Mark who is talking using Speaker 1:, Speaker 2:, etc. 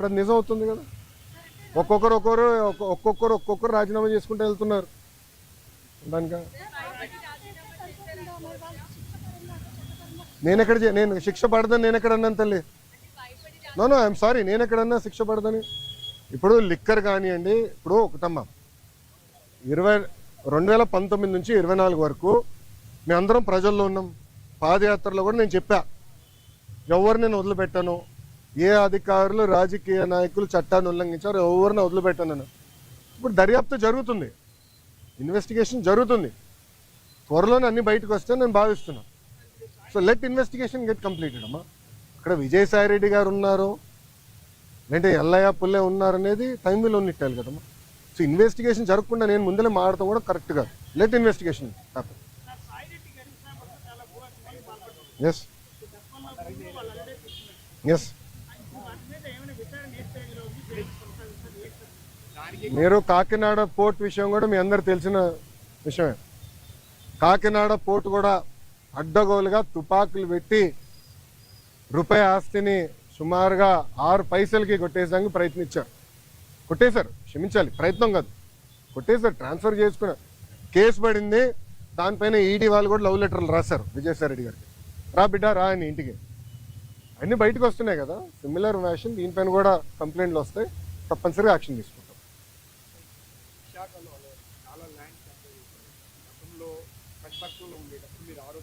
Speaker 1: ఇప్పుడు నిజం అవుతుంది కదా? ఒక్కొక్కరు ఒక్కొక్కరు ఒక్కొక్కరు ఒక్కొక్కరు రాజీనామా చేసుకుంటూ వెళ్తున్నారు. దానిక? నేను ఎక్కడ చే- నేను శిక్ష పడదని నేను ఎక్కడ అన్నాను తల్లి? నో నో ఐఎమ్ సారీ నేను ఎక్కడన్నా శిక్ష పడదని? ఇప్పుడు లిక్కర్ కానివ్వండి ఇప్పుడు ఒకటమ్మా ఇరవై రెండు వేల పంతొమ్మిది నుంచి ఇరవై నాలుగు వరకు మేమందరం ప్రజల్లో ఉన్నాం. పాదయాత్రలో కూడా నేను చెప్పా. ఎవరు నేను వదిలిపెట్టాను? ఏ అధికారులు రాజకీయ నాయకులు చట్టాన్ని ఉల్లంఘించారు ఎవరిని వదిలిపెట్టాను ఇప్పుడు దర్యాప్తు జరుగుతుంది. ఇన్వెస్టిగేషన్ జరుగుతుంది. త్వరలోనే అన్ని బయటకు వస్తే నేను భావిస్తున్నాను so let investigation get completed అమ్మా. ఇక్కడ విజయసాయి రెడ్డి గారు ఉన్నారు. లేదంటే ఎల్లయ్య పుల్లే ఉన్నారు అనేది టైం విల్ ఉన్నట్టాలి కదమ్మా సో ఇన్వెస్టిగేషన్ జరగకుండా నేను ముందలే మాడతాం కూడా కరెక్ట్ కాదు. Let investigation happy S S మీరు కాకినాడ పోర్ట్ విషయం కూడా మీ అందరు తెలిసిన విషయమే. కాకినాడ పోర్ట్ కూడా అడ్డగోలుగా తుపాకులు పెట్టి రూపాయి ఆస్తిని సుమారుగా ఆరు పైసలకి కొట్టేసానికి ప్రయత్నించారు. కొట్టేశారు క్షమించాలి ప్రయత్నం కాదు. కొట్టేశారు ట్రాన్స్ఫర్ చేసుకున్నారు. కేసు పడింది దానిపైన ఈడీ వాళ్ళు కూడా లవ్ లెటర్లు రాశారు విజయసాయిరెడ్డి గారికి. రా బిడ్డ రా అని ఇంటికి. అన్నీ బయటకు వస్తున్నాయి కదా సిమిలర్ వ్యాషన్ దీనిపైన కూడా కంప్లైంట్లు వస్తాయి తప్పనిసరిగా యాక్షన్ తీసుకుంటాం
Speaker 2: విశాఖలో చాలా ల్యాండ్ గతంలో ప్రతిపక్షంలో ఉండేటప్పుడు మీరు ఆరోగ్య